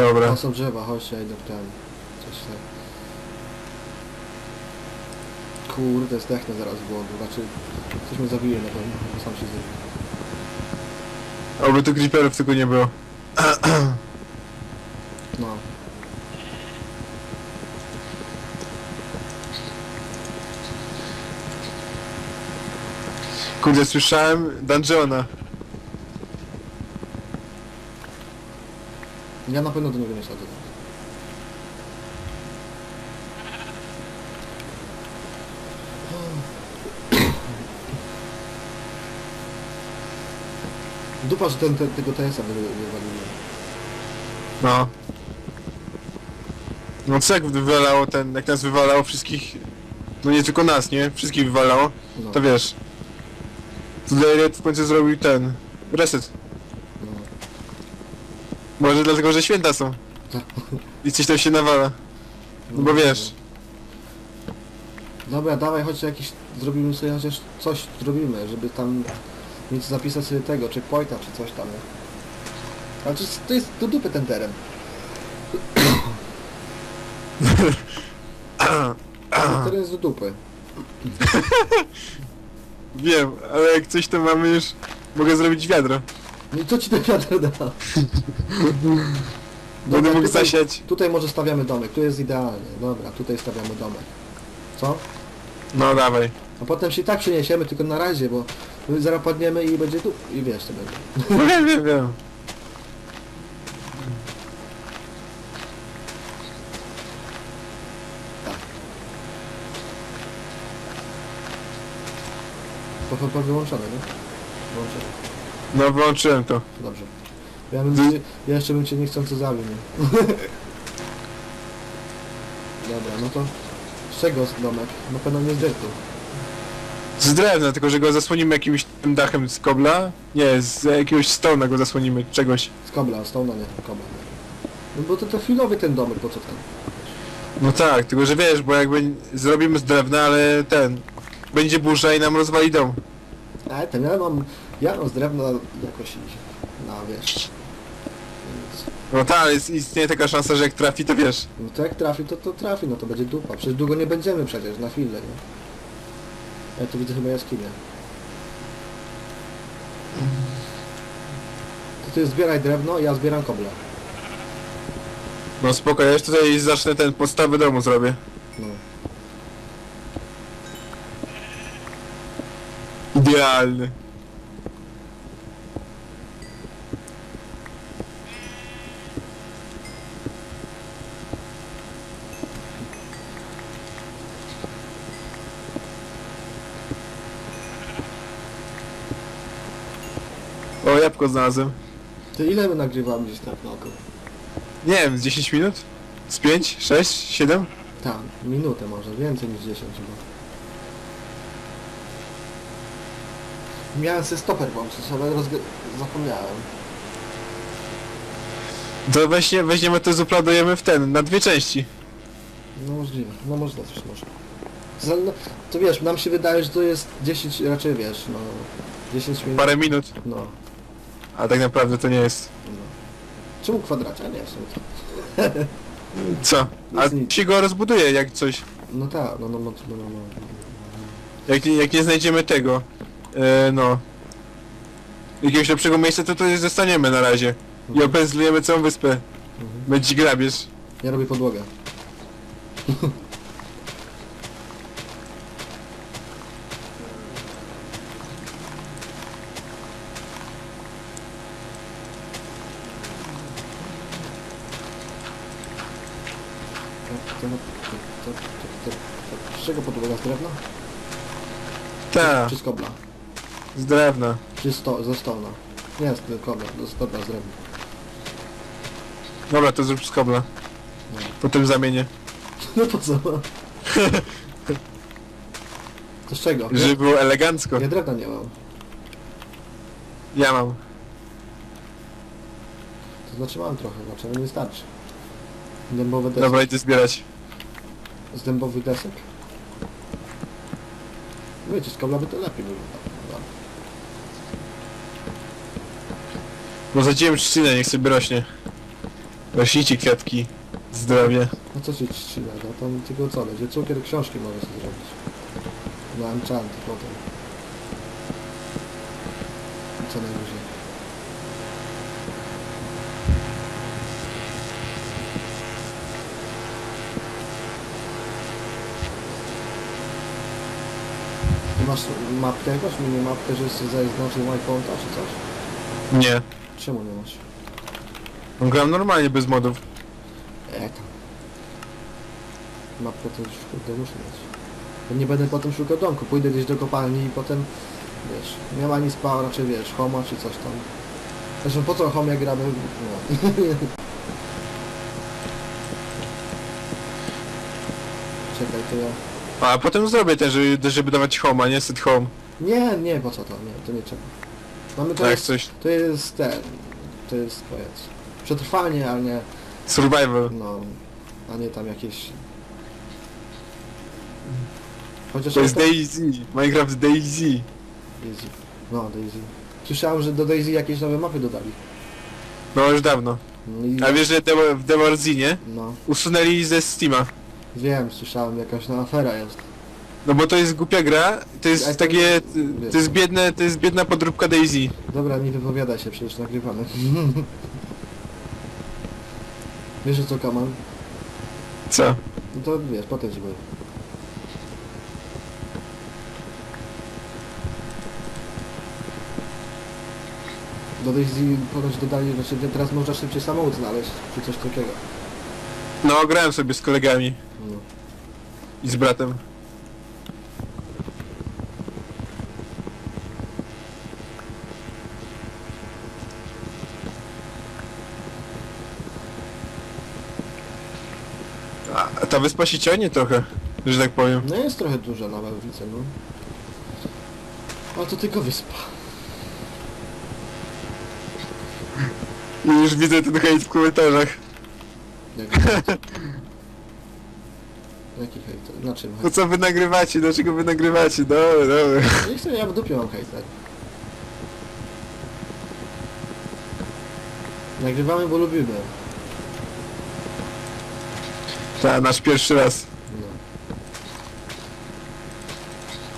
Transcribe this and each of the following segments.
Dobra. Tam są drzewa, chodźcie, ja idę w ten. Coś tak. Kurde, zdechnę zaraz z głodu. Znaczy, coś mnie zabije na pewno, bo sam się zabiję. Oby tu creeperów tylko nie było. No. Kurde, słyszałem dungeona. Ja na pewno do niego nie sadzę. Dupa, że ten, ten, tego TS-a wywaliłem. No. No co jak wywalało ten, jak nas wywalało wszystkich, no nie tylko nas, nie? Wszystkich wywalało, No, to wiesz. To Daylight w końcu zrobił ten, reset. Może dlatego, że święta są. I coś tam się nawala. No bo wiesz. Dobra, dawaj, chodź jakiś, zrobimy sobie chociaż coś zrobimy, żeby tam mieć zapisać sobie tego, checkpointa czy coś tam. Ale to jest, to jest do dupy ten teren. Ten teren jest do dupy. Wiem, ale jak coś to mamy już, mogę zrobić wiadro. No i co ci ten wiatr da? Będę mógł tutaj, zasiać. tutaj może stawiamy domek, tu jest idealnie. Dobra, tutaj stawiamy domek. Co? No dawaj. A potem się i tak przeniesiemy, tylko na razie, bo zaraz padniemy i będzie tu. I wiesz co będzie. No wiem, wiem, wiem. To chyba wyłączone, nie? Wyłączone. No wyłączyłem to. Dobrze. Ja, bym cię, ja jeszcze bym cię niechcący zabił, nie? Dobra, no to z czego jest domek? Na pewno nie z dyrtu. Z drewna, tylko że go zasłonimy jakimś tym dachem z kobla. Nie, z jakiegoś stona go zasłonimy, czegoś. Z kobla, z nie, kobla. No bo to, to chwilowy ten domek, po co ten? No tak, tylko że wiesz, bo jakby zrobimy z drewna, ale ten... Będzie burza i nam rozwali dom. Ale ten ja mam, ja mam z drewna jakoś na wiesz. Więc, No tak, ale jest, istnieje taka szansa, że jak trafi, to wiesz. no to jak trafi, to, to trafi, no to będzie dupa. Przecież długo nie będziemy przecież, na chwilę, nie? Ja tu widzę chyba jaskinię. To ty zbieraj drewno, ja zbieram koble. No spoko, ja już tutaj zacznę ten podstawy domu zrobię. No. Idealny. Jabłko znalazłem. Ty ile my nagrywamy gdzieś tak na oko? Nie wiem, z 10 minut? Z 5? 6? 7? Tak, minutę może, więcej niż 10 chyba. Miałem sobie stoper włączyć, ale zapomniałem. To weźmie, weźmiemy to zaplanujemy w ten, na dwie części. No możliwe, no można coś może. Za, no, to wiesz, nam się wydaje, że to jest 10, raczej wiesz, no 10 minut. Parę minut, No, a tak naprawdę to nie jest. no. Czemu kwadracie? A nie, w sumie. Co? A Nic, się go rozbuduje jak coś. No tak, no no no no no. no. Jak, nie- jak nie znajdziemy tego, e, no, jakiegoś lepszego miejsca, to to zostaniemy na razie. I Mhm. opędzlujemy całą wyspę. Mhm. Będzie grabież. Ja robię podłogę. Z czego podłoga? Z drewna? Tak, Czy z kobla? z drewna. Czy sto, ze stona? Nie, z kobla, z kobla, z drewna. Dobra, to zrób z kobla. No. Potem zamienię. No po co? To z czego? Żeby było elegancko. Ja drewna nie mam. Ja mam. To znaczy mam trochę, znaczy ale nie Dębowe desek. Dobra, idę zbierać. Z dębowych desek? Wiecie, z kobla by to lepiej wyglądało. Bo zadziłem trzcinę, niech sobie rośnie. Rośnijcie kwiatki. Zdrowie. No co ci ci da? Tam tylko co? Będzie cukier książki może sobie zrobić. Na enchant potem. Co najwyżej. Ty masz mapkę jakąś, minimapkę, że jest zaznaczył my konta czy coś? Nie. Czemu nie masz? Gram normalnie bez modów. E tam. Mapkę to już kurde muszę mieć. Bo nie będę potem szukał domku. Pójdę gdzieś do kopalni i potem wiesz, nie ma nic spała, raczej wiesz, homa czy coś tam. Zresztą po co jak gramy? No. Czekaj, to ja... A potem zrobię też, żeby, żeby dawać home, a nie set home. Nie, nie, po co to? Nie, to nie trzeba. Mamy to Tak, jest, coś. to jest ten, to jest, powiedz, przetrwanie, a nie, Survival. no, a nie tam jakieś... Chociaż To jest Daisy. Minecraft Daisy. Daisy. No, Daisy. Słyszałem, że do Daisy jakieś nowe mapy dodali. No już dawno. No I, A wiesz, że w Dewarzinie No, usunęli ze Steama. Wiem, słyszałem, jakaś no, afera jest. No bo to jest głupia gra, to jest takie, to jest biedne, to jest biedna podróbka Daisy. Dobra, nie wypowiadaj się, przecież nagrywamy. wiesz o co, Kamal? Co? No to wiesz, potem ci powiem. Do Daisy ponoć dodali, znaczy teraz można szybciej samochód znaleźć, czy coś takiego. No grałem sobie z kolegami i z bratem. A ta wyspa się ciągnie trochę, że tak powiem. No jest trochę duża na widzę, no. Ale to tylko wyspa. Już widzę ten hejt w komentarzach. Jaki Jaki hejter? Na czym No hejter? co wy nagrywacie, dlaczego wy nagrywacie? Dobra, dobra. Nie chcę, ja w dupie mam hejter. Nagrywamy, bo lubimy. Ta, nasz pierwszy raz. No.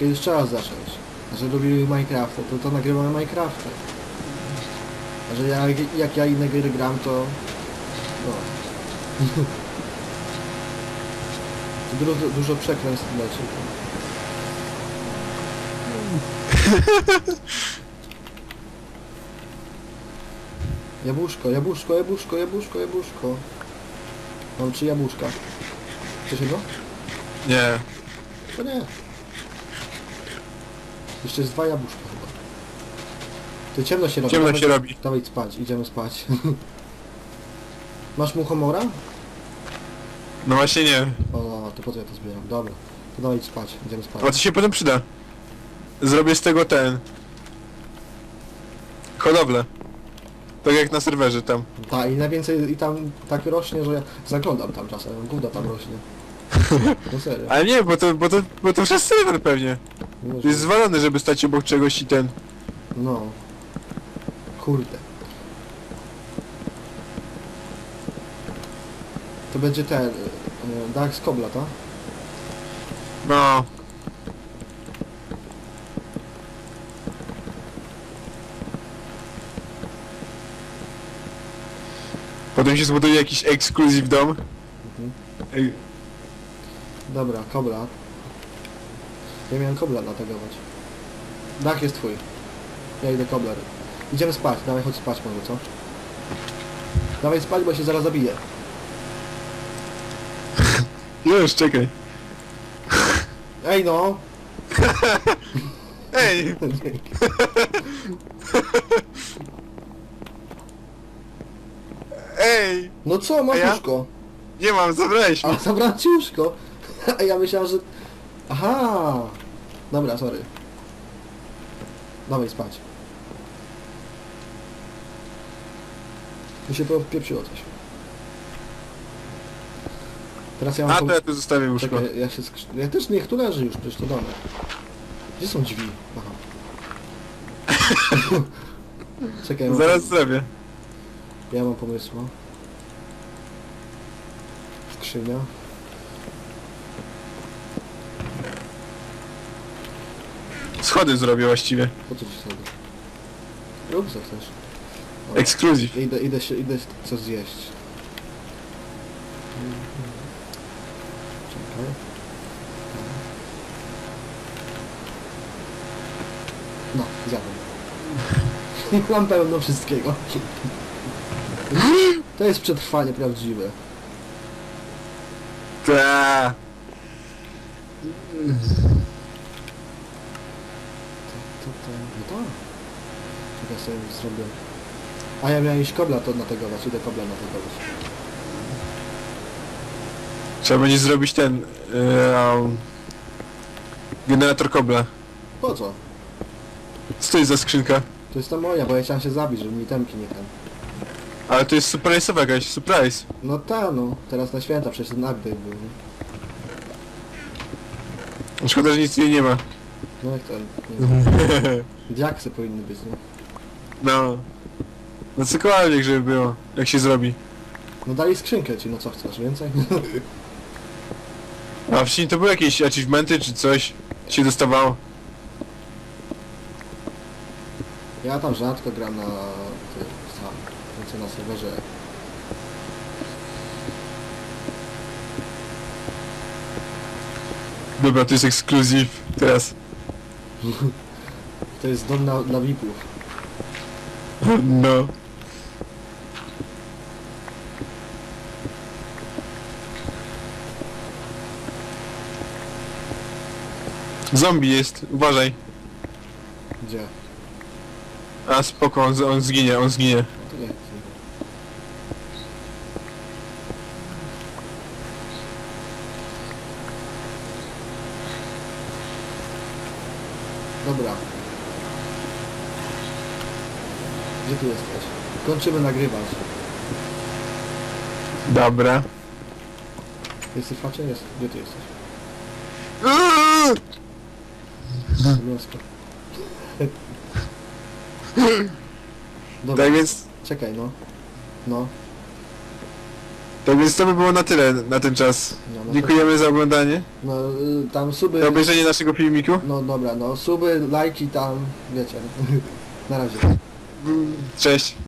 Kiedyś trzeba zacząć. A że lubimy Minecrafta, to to nagrywamy Minecrafta. A że ja, jak ja inne gry gram, to... No. dużo, dużo przekleństw leci. Jabłuszko, jabłuszko, jabłuszko, jabłuszko, jabłuszko. Mam trzy jabłuszka. Chcesz jedno? Nie. To nie. Jeszcze jest dwa jabłuszka chyba. To ciemno się robi. Ciemno Dawaj- się robi. Dawaj spać, idziemy spać. Masz muchomora? No właśnie nie. O, no, to po co ja to zbieram? Dobra. To dawaj spać, idziemy spać. A to się potem przyda. Zrobię z tego ten... Hodowlę. Tak jak na serwerze tam. Tak, i najwięcej, i tam tak rośnie, że ja zaglądam tam czasem, gówno tam rośnie. No serio. Ale nie, bo to, bo to, bo to przez serwer pewnie. Nie To jest zwalony, żeby stać obok czegoś i ten... No. Kurde. To będzie ten... y, y, Dach z kobla, tak? No... Potem się zbuduje jakiś ekskluzyw dom. Mhm. Ej, Dobra, kobla. Ja miałem kobla natagować. Dach jest twój. Ja idę kobla. Idziemy spać, dawaj chodź spać może, co? Dawaj spać, bo się zaraz zabiję. Już, czekaj. Ej no! Ej! Ej! No co, masz A ja? łóżko? Nie mam, zabrałeś mi. A zabrałem ci łóżko. A ja myślałem, że... Aha! Dobra, sorry. Dawaj spać. Mi się popieprzyło coś. Teraz ja mam... A to ja tu zostawię łóżko. Czekaj, ja się skrzy... Ja też niech tu leży już, przecież to domek. Gdzie są drzwi? Aha. Czekaj, ja mam, Zaraz zrobię. ja mam pomysł. skrzynia. Schody zrobię właściwie. Po co ci sobie? Rób co chcesz. Ekskluzyw. Idę, idę się, idę co zjeść. No, zjadłem. Mam pełno wszystkiego. To jest przetrwanie prawdziwe. Ta. To, to, no to. Czekaj sobie zrobię. A ja miałem iść kobla to nategować, idę kobla nategować. Trzeba będzie zrobić ten... um, generator kobla. Po co? Co to jest za skrzynka? To jest ta moja, bo ja chciałem się zabić, żeby mi temki nie ten. Ale to jest surprise'owa jakaś, surprise. No ta no, teraz na święta przecież ten update był, nie? Szkoda, że nic jej nie ma. No jak to, nie wiem. Diaksy powinny być, nie? No. No cokolwiek, żeby było. Jak się zrobi. No dali skrzynkę ci, no co chcesz, więcej? A wcześniej to były jakieś achievementy czy coś się dostawało. Ja tam rzadko gram na tym sam, więcej na serwerze. Dobra, to jest ekskluzyw. Teraz. To jest dom na, dla VIP-ów. No. Zombie jest, uważaj. Gdzie? A spoko, on, on zginie, on zginie. Nie. Dobra. Gdzie ty jesteś? Kończymy nagrywać. Dobra. Jesteś facie? Jest. Gdzie ty jesteś? Dobra, Tak więc, czekaj no. No. tak więc to by było na tyle na ten czas. no, no Dziękujemy za oglądanie, No y, tam suby... za obejrzenie naszego filmiku. No dobra, no suby, lajki tam, wiecie. Na razie. Cześć.